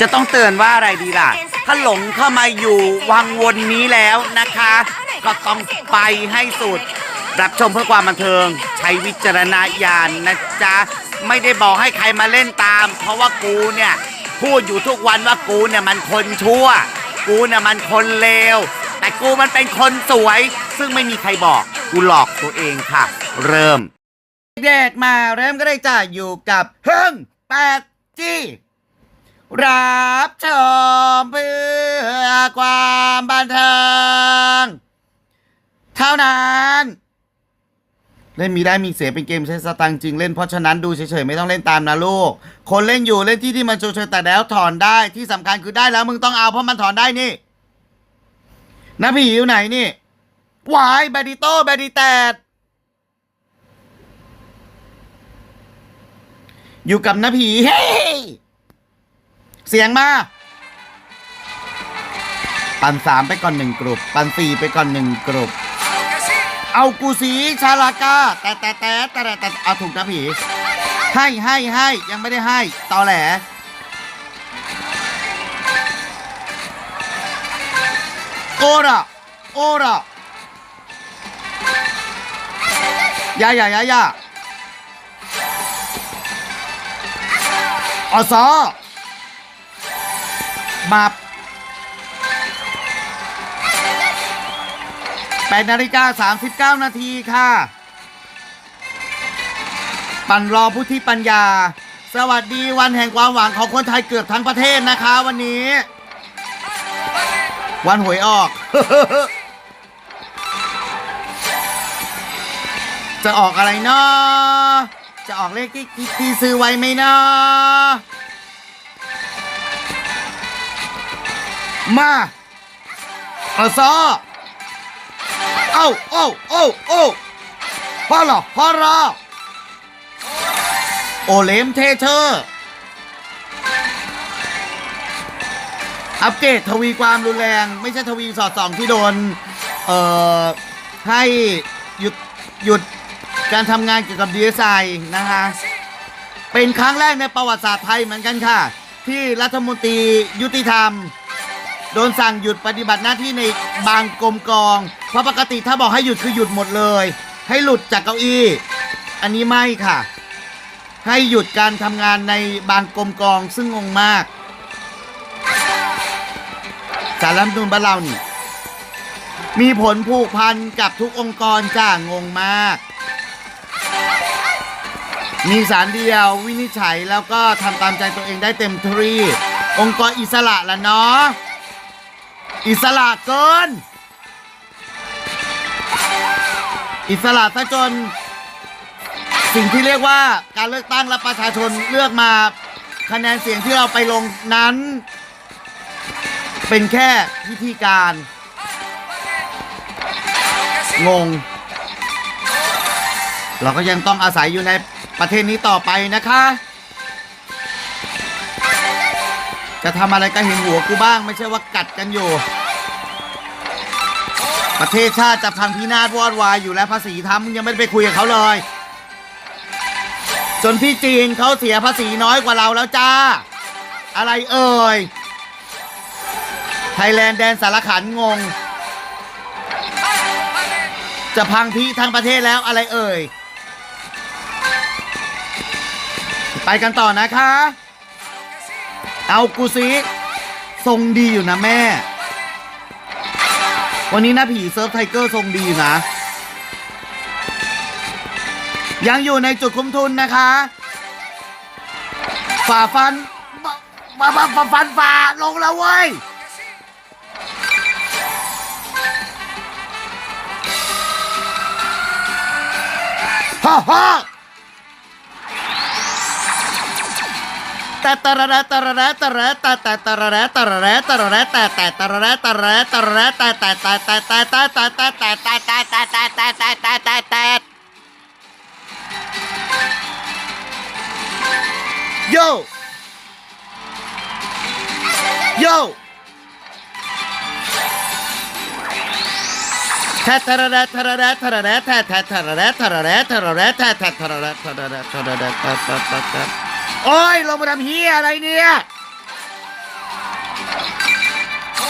จะต้องเตือนว่าอะไรดีล่ะ ถ้าหลงเข้ามาอยู่วังวนนี้แล้วนะคะ ก็ต้องไปให้สุด รับชมเพื่อความบันเทิง ใช้วิจารณญาณนะจ๊ะ ไม่ได้บอกให้ใครมาเล่นตาม เพราะว่ากูเนี่ย พูดอยู่ทุกวันว่ากูเนี่ยมันคนชั่ว กูเนี่ยมันคนเลว แต่กูมันเป็นคนสวย ซึ่งไม่มีใครบอก กูหลอกตัวเองค่ะ เริ่มเด็กมาเริ่มก็ได้จ้ะอยู่กับเฮิงแปดจี้ รับชมเพื่อความบันเทิงเท่านั้น เล่นมีได้มีเสียเป็นเกมใช้สตังจริงเล่นเพราะฉะนั้นดูเฉยๆ ไม่ต้องเล่นตามนะลูก คนเล่นอยู่เล่นที่ที่มันโชว์ๆแต่แล้วถอนได้ที่สำคัญคือได้แล้วมึงต้องเอาเพราะมันถอนได้นี่น้าผีอยู่ไหนนี่วายแบดิโต้แบดิแตดอยู่กับน้าผีเฮ้ เสียงมา ปันสามไปก่อนหนึ่งกลุ่มปันสี่ไปก่อนหนึ่งกลุ่มเอากูสีชาลากาแต่แต่แต่แต่แต่แต่เอาถูกนะผีให้ให้ให้ยังไม่ได้ให้ตอแหลโอระโอระยายายายาอสอ มาแปดนาฬิกาสามสิบเก้านาทีค่ะ ปั่นรอผู้ที่ปัญญา สวัสดีวันแห่งความหวังของคนไทยเกือบทั้งประเทศนะคะวันนี้ วันหวยออก จะออกอะไรเนาะจะออกเลขที่ที่ที่ซื้อไว้ไหมเนาะ มาเอาซอเอ้าเอ้าเอ้าเอ้าพ่อหรอพ่อรอโอเลมเทเชอร์อัปเกรดทวีความรุนแรง ไม่ใช่ทวีสอดส่องที่โดน เอ่อ ให้หยุดหยุดการทำงานเกี่ยวกับดีไซน์นะคะเป็นครั้งแรกในประวัติศาสตร์ไทยเหมือนกันค่ะ ที่รัฐมนตรียุติธรรม โดนสั่งหยุดปฏิบัติหน้าที่ในบางกรมกอง เพราะปกติถ้าบอกให้หยุดคือหยุดหมดเลย ให้หลุดจากเก้าอี้ อันนี้ไม่ค่ะ ให้หยุดการทำงานในบางกรมกองซึ่งงงมากสารรัฐธรรมนูญบ้านเรานี่ มีผลผูกพันกับทุกองค์กรจ้างงมาก มีสารเดียววินิจฉัยแล้วก็ทำตามใจตัวเองได้เต็มที่องค์กรอิสระละเนาะ อิสระเกิน อิสระซะจน สิ่งที่เรียกว่าการเลือกตั้งและประชาชนเลือกมาคะแนนเสียงที่เราไปลงนั้น เป็นแค่พิธีการ งง เราก็ยังต้องอาศัยอยู่ในประเทศนี้ต่อไปนะคะ จะทำอะไรก็เห็นหัวกูบ้าง ไม่ใช่ว่ากัดกันอยู่ ประเทศชาติจะพังพินาศวอดวายอยู่แล้วภาษีทำมึงยังไม่ได้ไปคุยกับเขาเลยจนที่จีนเขาเสียภาษีน้อยกว่าเราแล้วจ้า อะไรเอ่ยไทยแลนด์แดนสารขันงง จะพังพิทั้งประเทศแล้วอะไรเอ่ย ไปกันต่อนะคะ เอากูซิทรงดีอยู่นะแม่ วันนี้นะผีเซิร์ฟไทเกอร์ทรงดีนะ ยังอยู่ในจุดคุ้มทุนนะคะ ฝ่าฟันฝ่าฝ่าฝ่าฟันฝ่าลงแล้วเว้ยฮ่าฮ่า แต่ต โอ้ยลงมาทำเฮียอะไรเนี่ย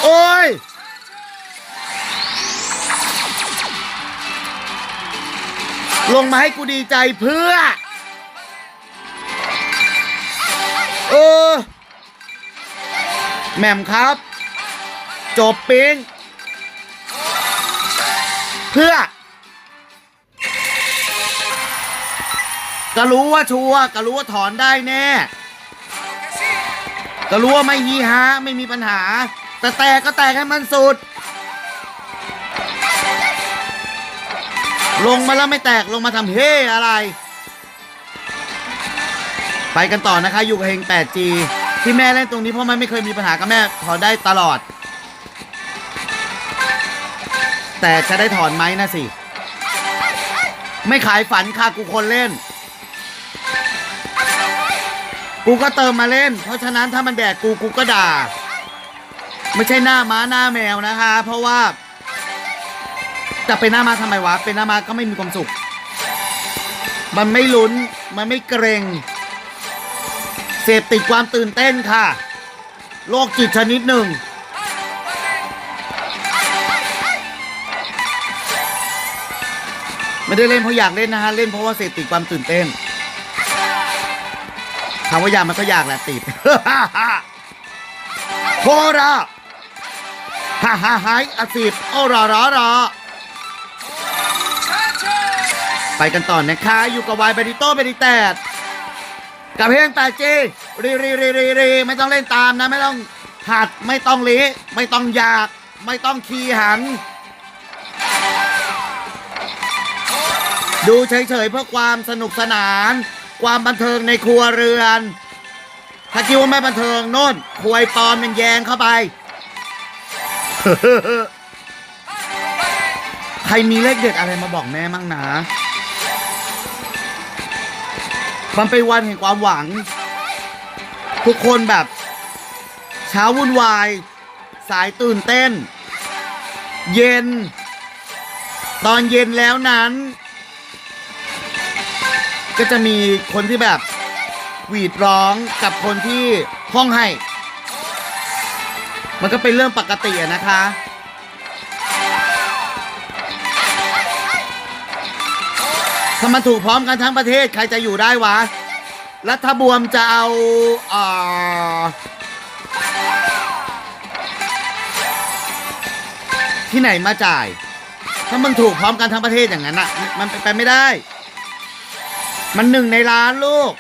โอ้ย ลงมาให้กูดีใจเพื่อ เออ แหม่มครับ จบปิงเพื่อ ก็รู้ว่าชัวร์ก็รู้ว่าถอนได้แน่ ก็รู้ว่าไม่ฮีฮาไม่มีปัญหา แต่แตกก็แตกให้มันสุด ลงมาแล้วไม่แตกลงมาทำเฮ่อะไร ไปกันต่อนะคะ อยู่กับเฮง 8G ที่แม่เล่นตรงนี้เพราะมันไม่เคยมีปัญหากับแม่ถอนได้ตลอด แต่จะได้ถอนไหมนะสิ ไม่ขายฝันค่ะกูคนเล่น กูก็เติมมาเล่น เพราะฉะนั้นถ้ามันแดกกูกูก็ด่า ไม่ใช่หน้าม้าหน้าแมวนะคะ เพราะว่าจะเป็นหน้าม้าทำไมวะ เป็นหน้าม้าก็ไม่มีความสุข มันไม่ลุ้น มันไม่เกรงเสพติดความตื่นเต้นค่ะ โรคจิตชนิดหนึ่งไม่ได้เล่นเพราะอยากเล่นนะฮะ เล่นเพราะว่าเสพติดความตื่นเต้น ถามว่ายากมันก็ยากแหละติดโคราฮ่าฮ่าฮ่าอาสิบโอรอรอรอไปกันต่อนะคะ อยู่กับวายเบดิโต้เบดิแตดกับเพลงแปดจีรีรีรีรีรีไม่ต้องเล่นตามนะ ไม่ต้องหัดไม่ต้องลีไม่ต้องอยาก ไม่ต้องคีหัน ดูเฉยๆเพื่อความสนุกสนาน ความบันเทิงในครัวเรือน ถ้าคิดว่าไม่บันเทิงโน่นควยปลอมมันแยงเข้าไป ใครมีเลขเด็ดอะไรมาบอกแม่มั่งนะ มันเป็นวันแห่งความหวัง ทุกคนแบบเช้าวุ่นวาย สายตื่นเต้น เย็น ตอนเย็นแล้วนั้น ก็จะมีคนที่แบบหวีดร้องกับคนที่ห้องให้ มันก็เป็นเรื่องปกติอะนะคะ ถ้ามันถูกพร้อมกันทั้งประเทศใครจะอยู่ได้วะ รัฐบวมจะเอาเอ่อที่ไหนมาจ่าย ถ้ามันถูกพร้อมกันทั้งประเทศอย่างนั้นอะมันเป็นไปไม่ได้ มันหนึ่งในล้านลูก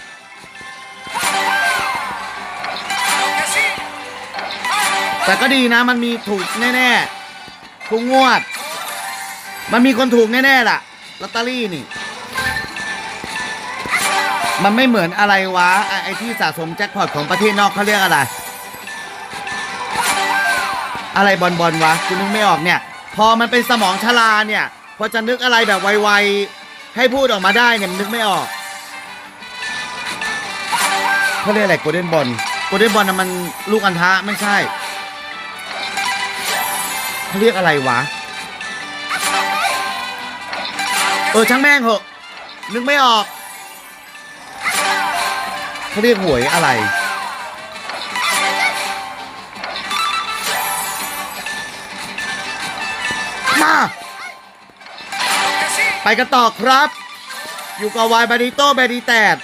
แต่ก็ดีนะมันมีถูกแน่ๆทุกงวด มันมีคนถูกแน่ๆล่ะลอตเตอรี่นี่ มันไม่เหมือนอะไรวะ ไอ้ที่สะสมแจ็คพอตของประเทศนอกเขาเรียกอะไร อะไรบอลบอลวะ คุณนึกไม่ออกเนี่ย พอมันเป็นสมองชลาเนี่ย พอจะนึกอะไรแบบไวๆ ให้พูดออกมาได้เนี่ยมันนึกไม่ออกเขาเรียกอะไรโกลเด้นบอลโกลเด้นบอลน่ะมันลูกอันทะไม่ใช่เขาเรียกอะไรวะ เออช่างแม่งเหอะ นึกไม่ออกเขาเรียกหวยอะไร มา ไปกันต่อครับ อยู่กับวายบาริโต้เบดีแตด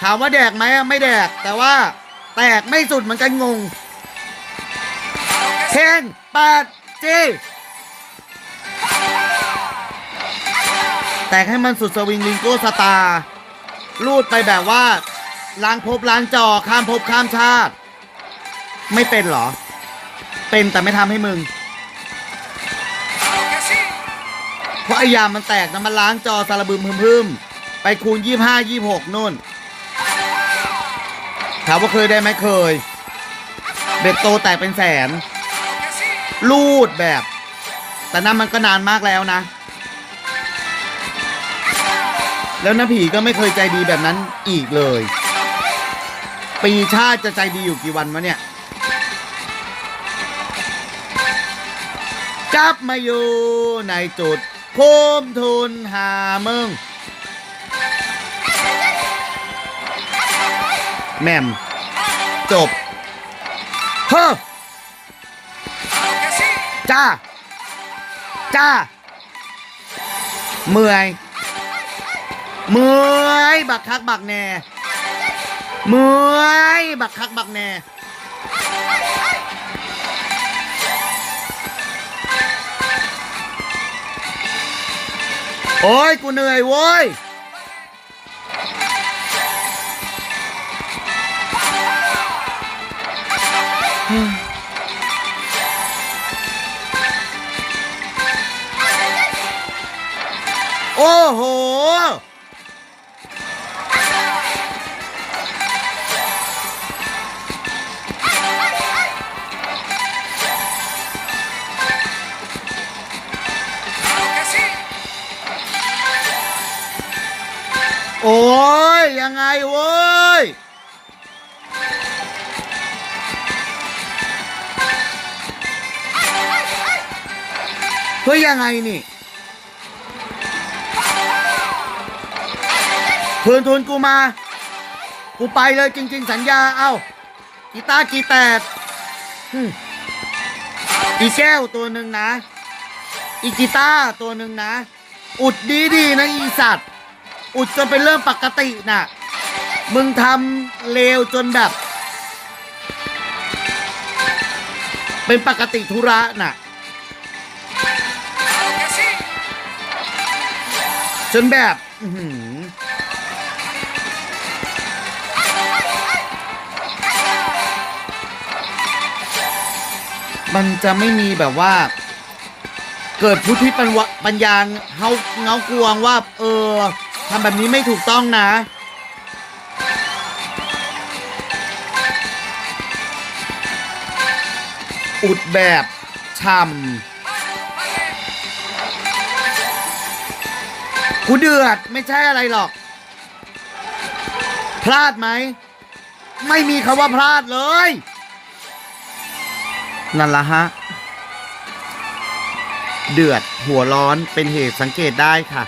ถามว่าแดกไหมอะไม่แดก แต่ว่าแตกไม่สุดเหมือนกันงงเทนแปดจีแตกให้มันสุดสวิงลิงโก้สตาร์ลูดไปแบบว่า ล้างภพล้างจอข้ามภพข้ามชาติ ไม่เป็นหรอ เป็นแต่ไม่ทำให้มึง เพราะไอ้ยามันแตกนะมันล้างจอสารบึมพึมๆไปคูณยี่ห้ายี่หกนู่น ถามว่าเคยได้ไหมเคย เบ็ดโตแตกเป็นแสน ลูดแบบ แต่นั่นมันก็นานมากแล้วนะ แล้วน้าผีก็ไม่เคยใจดีแบบนั้นอีกเลย ปีชาติจะใจดีอยู่กี่วันวะเนี่ยกลับมาอยู่ในจุด ภูมิทุนหามึงแม่มจบเฮ้อจ้า จ้า เมื่อย เมื่อยบักคักบักแน่ เมื่อยบักคักบักแน่ โอ้ยกูเหนื่อยโว้ยโอ้โห โอ้ย ยังไงเว้ย เฮ้ย ยังไงนี่เพื่อนทุนกูมา กูไปเลยจริง ๆ สัญญา เอ้า กีตาร์กีแตกอีแก้วตัวหนึ่งนะ อีกีตาร์ตัวหนึ่งนะ อุดดีๆนะอีสัตว์ อุดจนเป็นเรื่องปกติน่ะ มึงทำเลวจนแบบ เป็นปกติธุระน่ะ จนแบบมันจะไม่มีแบบว่า เกิดพุทธิปัญญาเฮาเงากวงว่า เออำแบบนี้ไม่ถูกต้องนะ อุดแบบช่ำกูเดือดไม่ใช่อะไรหรอก พลาดไหม ไม่มีคำว่าพลาดเลย นั่นละฮะเดือดหัวร้อนเป็นเหตุสังเกตได้ค่ะ